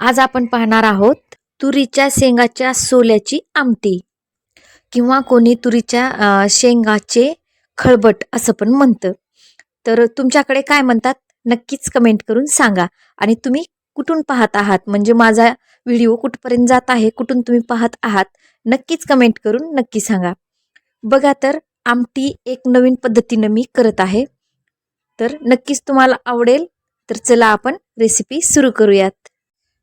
आज आपण पाहणार आहोत तुरीच्या शेंगाच्या सोल्याची आमटी. किंवा कोणी तुरीच्या शेंगाचे खळबट असं पण म्हणतं. तर तुमच्याकडे काय म्हणतात नक्कीच कमेंट करून सांगा. आणि तुम्ही कुठून पाहत आहात? म्हणजे माझा व्हिडिओ कुठपर्यंत जात आहे? कुठून तुम्ही पाहत आहात? नक्कीच कमेंट करून नक्की सांगा. बघा तर आमटी एक नवीन पद्धतीनं मी करत आहे. तर नक्कीच तुम्हाला आवडेल. तर चला आपण रेसिपी सुरू करूयात.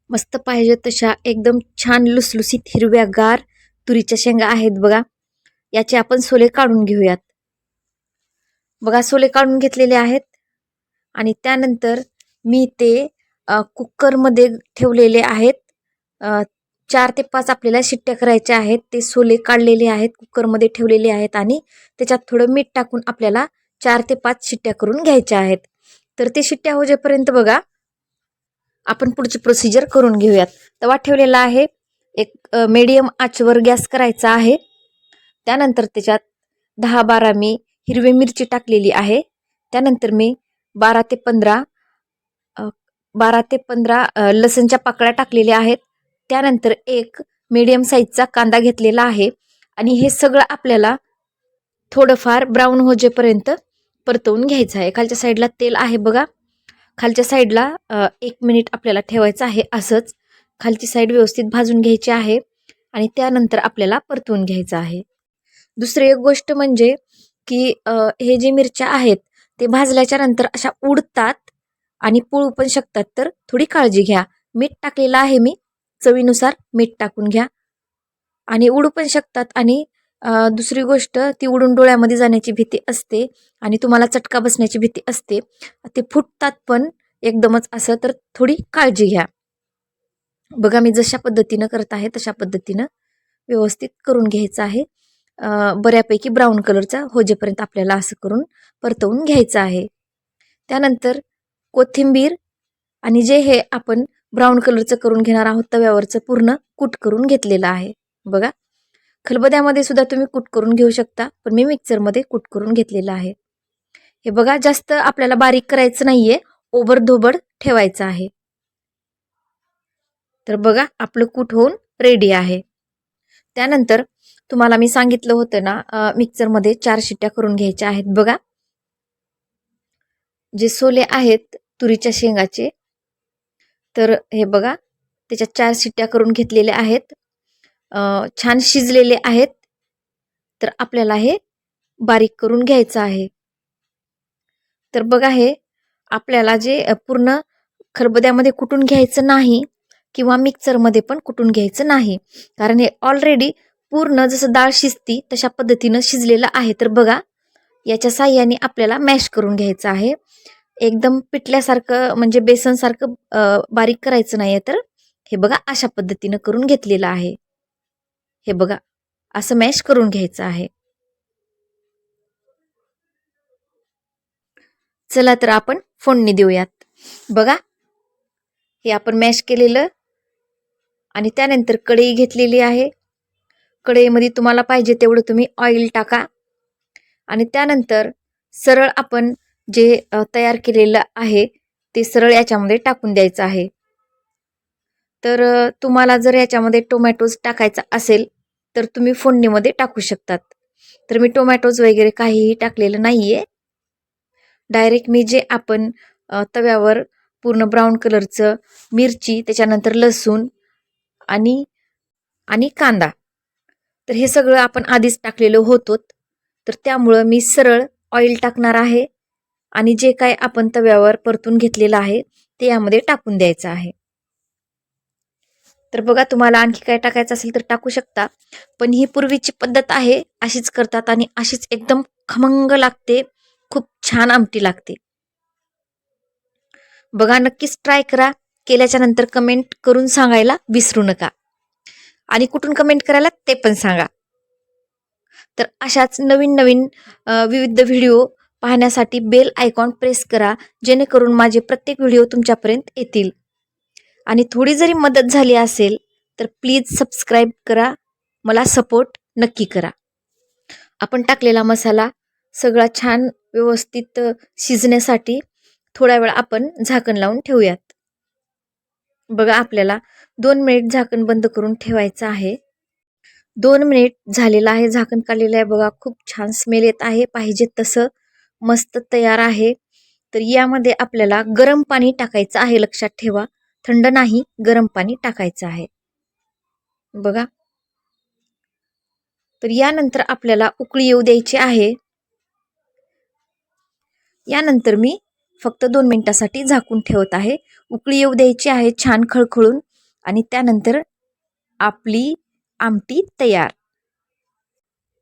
मस्त पाहिजे तशा एकदम छान लुसलुसीत हिरव्यागार तुरीच्या शेंगा आहेत बघा. याचे आपण सोले काढून घेऊयात. बघा सोले काढून घेतलेले आहेत. आणि त्यानंतर मी ते कुकरमध्ये ठेवलेले आहेत. चार ते पाच आपल्याला शिट्ट्या करायच्या आहेत. ते सोले काढलेले आहेत कुकरमध्ये ठेवलेले आहेत आणि त्याच्यात थोडं मीठ टाकून आपल्याला चार ते पाच शिट्ट्या करून घ्यायच्या आहेत. तर ते शिट्ट्या होजेपर्यंत बघा आपण पुढची प्रोसिजर करून घेऊयात. तवा ठेवलेला आहे. एक मीडियम आचवर गॅस करायचा आहे. त्यानंतर त्याच्यात दहा बारा मी हिरवी मिरची टाकलेली आहे. त्यानंतर मी बारा ते पंधरा बारा ते पंधरा लसणच्या पाकळ्या टाकलेल्या आहेत. त्यानंतर एक मीडियम साईजचा कांदा घेतलेला आहे. आणि हे सगळं आपल्याला थोडंफार ब्राऊन होजेपर्यंत परतवून घ्यायचं आहे. खालच्या साईडला तेल आहे बघा. खालच्या साईडला एक मिनिट आपल्याला ठेवायचं आहे असंच. खालची साईड व्यवस्थित भाजून घ्यायची आहे आणि त्यानंतर आपल्याला परतवून घ्यायचं आहे. दुसरी एक गोष्ट म्हणजे की हे जे मिरच्या आहेत ते भाजल्याच्या नंतर अशा उडतात आणि पुळू पण शकतात तर थोडी काळजी घ्या. मीठ टाकलेलं आहे मी चवीनुसार मीठ टाकून घ्या. आणि उडू पण शकतात आणि दुसरी गोष्ट ती उडून डोळ्यामध्ये जाण्याची भीती असते आणि तुम्हाला चटका बसण्याची भीती असते. ते फुटतात पण एकदमच असं तर थोडी काळजी घ्या. बघा मी जशा पद्धतीनं करत आहे तशा पद्धतीनं व्यवस्थित करून घ्यायचं आहे. बऱ्यापैकी ब्राऊन कलरचा होजेपर्यंत आपल्याला असं करून परतवून घ्यायचं आहे. त्यानंतर कोथिंबीर आणि जे हे आपण ब्राऊन कलरचं करून घेणार आहोत तव्यावरचं पूर्ण कूट करून घेतलेलं आहे. बघा खलबद्यामध्ये सुद्धा तुम्ही कूट करून घेऊ शकता पण मी मिक्सरमध्ये कूट करून घेतलेलं आहे. हे बघा जास्त आपल्याला बारीक करायचं नाही आहे ओबडधोबड ठेवायचं आहे. तर बघा आपलं कूट होऊन रेडी आहे. त्यानंतर तुम्हाला मी सांगितलं होतं ना मिक्सरमध्ये चार शिट्ट्या करून घ्यायच्या आहेत बघा. जे सोले आहेत तुरीच्या शेंगाचे तर हे बघा त्याच्या चार शिट्ट्या करून घेतलेल्या आहेत. छान शिजलेले आहेत. तर आपल्याला हे बारीक करून घ्यायचं आहे. तर बघा हे आपल्याला जे पूर्ण खरबद्यामध्ये कुटून घ्यायचं नाही किंवा मिक्सरमध्ये पण कुटून घ्यायचं नाही. कारण हे ऑलरेडी पूर्ण जसं डाळ शिजती तशा पद्धतीनं शिजलेलं आहे. तर बघा याच्या साह्याने आपल्याला मॅश करून घ्यायचं आहे. एकदम पिटल्यासारखं म्हणजे बेसनसारखं बारीक करायचं नाही आहे तर हे बघा अशा पद्धतीनं करून घेतलेलं आहे. हे बघा असं मॅश करून घ्यायचं आहे. चला तर आपण फोडणी देऊयात. बघा हे आपण मॅश केलेलं आणि त्यानंतर कढई घेतलेली आहे. कढईमध्ये तुम्हाला पाहिजे तेवढं तुम्ही ऑइल टाका आणि त्यानंतर सरळ आपण जे तयार केलेलं आहे ते सरळ याच्यामध्ये टाकून द्यायचं आहे. तर तुम्हाला जर याच्यामध्ये टोमॅटोज टाकायचा असेल तर तुम्ही फोडणीमध्ये टाकू शकतात. तर मी टोमॅटोज वगैरे काहीही टाकलेलं नाही आहे डायरेक्ट मी जे आपण तव्यावर पूर्ण ब्राऊन कलरचं मिरची त्याच्यानंतर लसूण आणि आणि कांदा. तर हे सगळं आपण आधीच टाकलेलं होतो तर त्यामुळं मी सरळ ऑइल टाकणार आहे आणि जे काय आपण तव्यावर परतून घेतलेलं आहे ते यामध्ये टाकून द्यायचं आहे. तर बघा तुम्हाला आणखी काय टाकायचं असेल तर टाकू शकता. पण ही पूर्वीची पद्धत आहे अशीच करतात आणि अशीच एकदम खमंग लागते. खूप छान आमटी लागते. बघा नक्कीच ट्राय करा. केल्याच्यानंतर कमेंट करून सांगायला विसरू नका. आणि कुठून कमेंट करायला ते पण सांगा. तर अशाच नवीन नवीन विविध व्हिडिओ पाहण्यासाठी बेल आयकॉन प्रेस करा. जेणेकरून माझे प्रत्येक व्हिडिओ तुमच्यापर्यंत येतील. आणि थोडी जरी मदत झाली असेल तर प्लीज सबस्क्राईब करा. मला सपोर्ट नक्की करा. आपण टाकलेला मसाला सगळा छान व्यवस्थित शिजण्यासाठी थोडा वेळ आपण झाकण लावून ठेवूयात. बघा आपल्याला दोन मिनिट झाकण बंद करून ठेवायचं आहे. दोन मिनिट झालेलं आहे. झाकण काढलेलं आहे. बघा खूप छान स्मेल येत आहे. पाहिजे तसं मस्त तयार आहे. तर यामध्ये आपल्याला गरम पाणी टाकायचं आहे. लक्षात ठेवा. थंड नाही गरम पाणी टाकायचं आहे. बघा. तर यानंतर आपल्याला उकळी येऊ द्यायची आहे. यानंतर मी फक्त दोन मिनिटासाठी झाकून ठेवत आहे. उकळी येऊ द्यायची आहे छान खळखळून आणि त्यानंतर आपली आमटी तयार.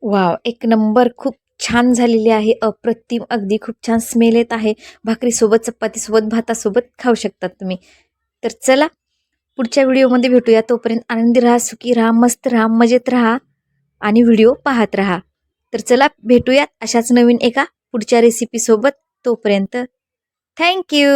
वाव एक नंबर खूप छान झालेली आहे. अप्रतिम अगदी खूप छान स्मेल येत आहे. भाकरीसोबत चपातीसोबत भातासोबत खाऊ शकतात तुम्ही. तर चला पुढच्या व्हिडिओमध्ये भेटूया. तोपर्यंत आनंदी राहा सुखी राहा मस्त राहा मजेत राहा आणि व्हिडिओ पाहत राहा. तर चला भेटूयात अशाच नवीन एका पुढच्या रेसिपीसोबत तोपर्यंत थँक्यू